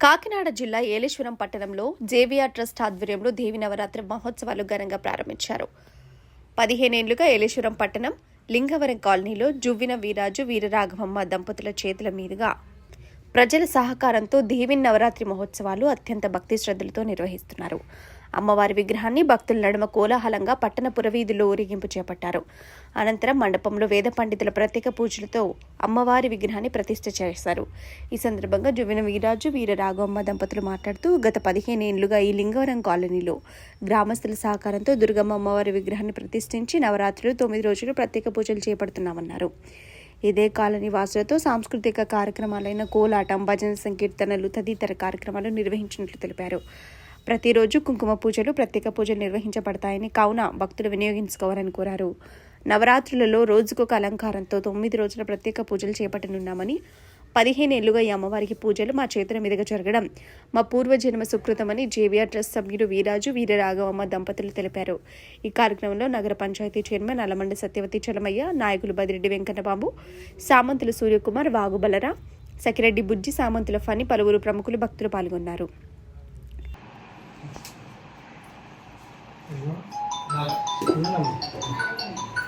కాకినాడ జిల్లా ఏలేశ్వరం పట్టణంలో JVR trust ఆధ్వర్యంలో దేవి నవరాత్రి మహోత్సవాలు ఘనంగా ప్రారంభించారు. పదిహేనేళ్ళుగా ఏలేశ్వరం పట్టణం లింగవరం కాలనీలో జువ్విన వీరాజు వీరరాఘవమ్మ దంపతుల చేతుల మీదుగా ప్రజల సహకారంతో దేవి నవరాత్రి మహోత్సవాలు అత్యంత భక్తి శ్రద్ధలతో నిర్వహిస్తున్నారు. అమ్మవారి విగ్రహాన్ని భక్తుల నడుమ కోలాహలంగా పట్టణ పురవీధుల్లో ఊరేగింపు చేపట్టారు. అనంతరం మండపంలో వేద పండితుల ప్రత్యేక పూజలతో అమ్మవారి విగ్రహాన్ని ప్రతిష్ఠ చేశారు. ఈ సందర్భంగా జువిన వీరాజు వీర రాఘవమ్మ దంపతులు మాట్లాడుతూ గత పదిహేను ఏళ్ళుగా ఈ లింగవరం కాలనీలో గ్రామస్తుల సహకారంతో దుర్గమ్మ అమ్మవారి విగ్రహాన్ని ప్రతిష్ఠించి నవరాత్రులు తొమ్మిది రోజులు ప్రత్యేక పూజలు చేపడుతున్నామన్నారు. ఇదే కాలనీ వాసులతో సాంస్కృతిక కార్యక్రమాలైన కోలాటం భజన సంకీర్తనలు తదితర కార్యక్రమాలు నిర్వహించినట్లు తెలిపారు. ప్రతిరోజు కుంకుమ పూజలు ప్రత్యేక పూజలు నిర్వహించబడతాయని కావున భక్తులు వినియోగించుకోవాలని కోరారు. నవరాత్రులలో రోజుకొక అలంకారంతో తొమ్మిది రోజుల ప్రత్యేక పూజలు చేపట్టనున్నామని పదిహేను ఏళ్ళుగా ఈ అమ్మవారికి పూజలు మా చేతుల మీదుగా జరగడం మా పూర్వజన్మ సుకృతమని జేవిఆర్ ట్రస్ట్ సభ్యుడు వీరాజు వీరరాఘవమ్మ దంపతులు తెలిపారు. ఈ కార్యక్రమంలో నగర పంచాయతీ చైర్మన్ అలమండ సత్యవతి చలమయ్య నాయకులు బదిరెడ్డి వెంకటబాబు సామంతులు సూర్యకుమార్ వాగుబలరా సకిరెడ్డి బుజ్జి సామంతుల ఫని పలువురు ప్రముఖులు భక్తులు పాల్గొన్నారు. 이거 나 몰라.